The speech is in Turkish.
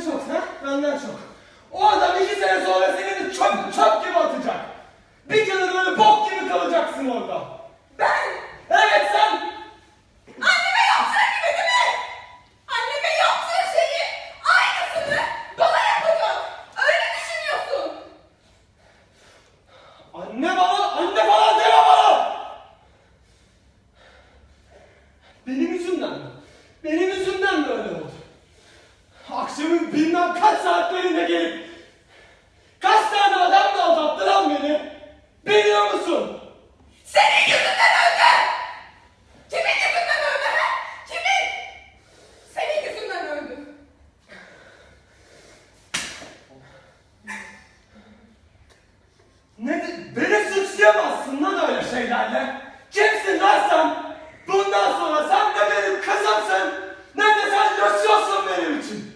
Benden çok ha? Benden çok. O adam iki sene sonra seni de çöp, çöp gibi atacak. Bir gün böyle bok gibi kalacaksın orada. ben Evet sen. anneme yaptığı gibi değil mi? Anneme yaptığı şeyi aynısını bana yapacak. Öyle düşünüyorsun. Anne bana, anne bana deme bana. Benim yüzümden mi? Benim yüzümden mi öyle oldu? Akşamın bilmem kaç saatlerinde gelip kaç tane adamla aldattı lan beni? Biliyor musun? Senin yüzünden öldü. Kimin yüzünden öldü ha? Kimin? Senin yüzünden öldü. Ne beni suçlayamazsın lan öyle şeylerle. Kimsin lan sen? Bundan sonra sen de benim kızımsın. Ne de sen yaşıyorsun benim için.